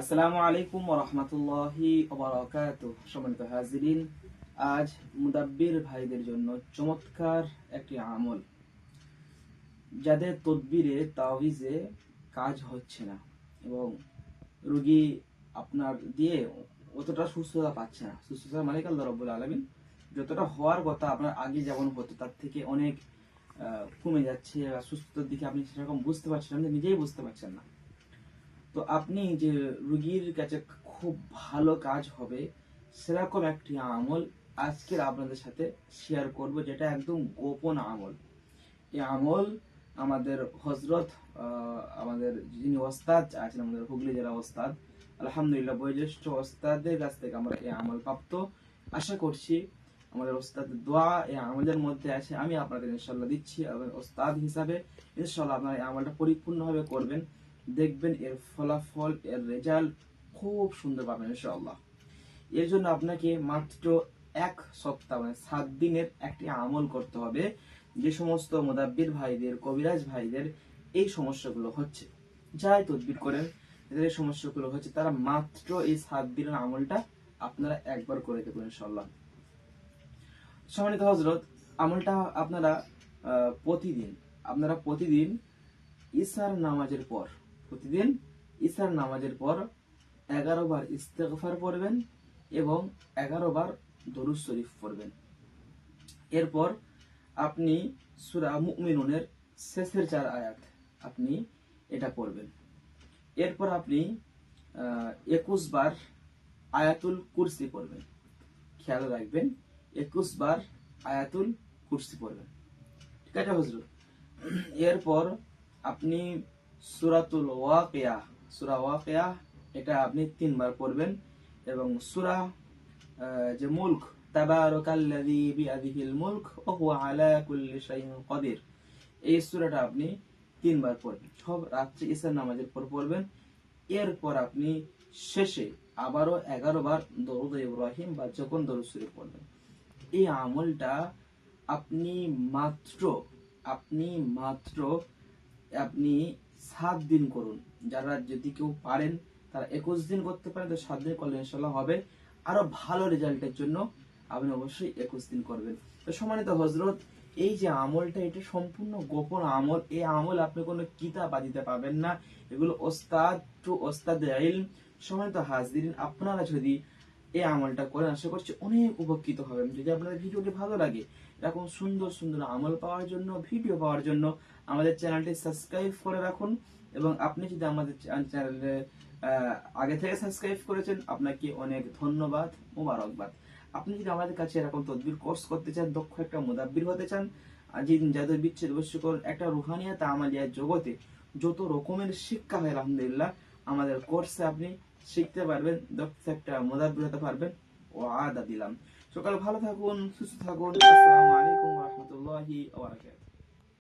আসসালামু আলাইকুম রহমতুল্লাহি সম্মানিত হাজিরিন, আজ মুদাব্বির ভাইদের জন্য চমৎকার একটি আমল। যাদের তদবিরে, তাওয়িজে কাজ হচ্ছে না এবং রুগী আপনার দিয়ে অতটা সুস্থতা পাচ্ছে না। সুস্থতা মালিক আল্লাহ রব্বুল আলমিন। যতটা হওয়ার কথা আপনার আগে যেমন হতো, তার থেকে অনেক কমে যাচ্ছে সুস্থতার দিকে আপনি সেরকম বুঝতে পারছেন না নিজেই বুঝতে পারছেন না। তো আপনি যে রুগীর কাছে খুব ভালো কাজ হবে, সেরকম একটি আমল আজকের আপনাদের সাথে শেয়ার করব, যেটা একদম গোপন আমল। এই আমল আমাদের হজরত আমাদের যিনি ওস্তাদ আছেন, আমাদের হুগলি জেলা ওস্তাদ, আলহামদুলিল্লাহ বয়োজ্যেষ্ঠ ওস্তাদের কাছ থেকে আমরা এই আমল প্রাপ্ত। আশা করছি আমাদের ওস্তাদ দোয়া এই আমলের মধ্যে আছে, আমি আপনাদের ইনশাল্লাহ দিচ্ছি ওস্তাদ হিসাবে ইনশাল্লাহ আপনারা এই আমলটা পরিপূর্ণভাবে করবেন। দেখবেন এর ফলাফল, এর রেজাল্ট খুব সুন্দর পাবেন, ইনশাআল্লাহ। এর জন্য আপনাকে মাত্র এক সপ্তাহ মানে সাত দিনের একটি আমল করতে হবে। যে সমস্ত মোদাব্বির ভাইদের, কবিরাজ ভাইদের এই সমস্যাগুলো হচ্ছে, যাই তদবির করেন, এদের এই সমস্যাগুলো হচ্ছে, তারা মাত্র এই সাত দিনের আমলটা আপনারা একবার করে দেবেন, ইনশাআল্লাহ। সম্মানিত হজরত আমলটা আপনারা প্রতিদিন আপনারা প্রতিদিন ইসার নামাজের পর প্রতিদিন ইসার নামাজের পর এগারো বার ইস্তেগফার পড়বেন এবং এগারো বার দরুদ শরীফ পড়বেন। এরপর আপনি সুরা মুমিনুনের শেষের চার আয়াত আপনি এটা পড়বেন। এরপর আপনি একুশ বার আয়াতুল কুরসি পড়বেন। খেয়াল রাখবেন, একুশ বার আয়াতুল কুরসি পড়বেন। ঠিক আছে হজরত এরপর আপনি সুরাতুল ওয়াকিয়া। সুরা ওয়াকিয়া, এটা আপনি তিনবার পড়বেন এবং সুরা যে মুলক এই আপনি তিনবার সব রাত্রি নামাজের পর পড়বেন। এরপর আপনি শেষে আবারও বা যখন দরুদ পড়বেন। এই আমলটা আপনি মাত্র আপনি মাত্র, আপনি সাত দিন করুন। যারা যদি কেউ পারেন, তারা একুশ দিন করতে পারেন, তো সাত দিন করলে ইনশাল্লাহ হবে। আরও ভালো রেজাল্টের জন্য আপনি অবশ্যই একুশ দিন করবেন। তো সম্মানিত হজরত এই যে আমলটা, এটা সম্পূর্ণ গোপন আমল। এই আমল আপনি কোনো কিতাব দিতে পাবেন না। এগুলো ওস্তাদ টু ওস্তাদ সম্মানিত হাজরিন, আপনারা যদি এই আমলটা করেন আশা করছি অনেক উপকৃত হবেন। যদি আপনাদের ভিডিওটি ভালো লাগে, এরকম সুন্দর সুন্দর আমল পাওয়ার জন্য, ভিডিও পাওয়ার জন্য আমাদের চ্যানেলটি সাবস্ক্রাইব করে রাখুন এবং আপনি যদি আমাদের চ্যানেলে আগে থেকে সাবস্ক্রাইব করেছেন, আপনাকে অনেক ধন্যবাদ, মোবারকবাদ। আপনি যদি আমাদের কাছে এরকম তদবির কোর্স করতে চান, দক্ষ একটা মুদাব্বির হতে চান, আর যে যাদের বিচ্ছেদ বস্তুকর একটা রুহানিয়াত আমালিয়া জগতে যত রকমের শিক্ষা হয়, আলহামদুলিল্লাহ, আমাদের কোর্সে আপনি শিখতে পারবেন, দক্ষ একটা মজার বোঝাতে পারবেন। ও আদা দিলাম। সকাল ভালো থাকুন, সুস্থ থাকুন। আসসালামু আলাইকুম রহমতুল্লাহি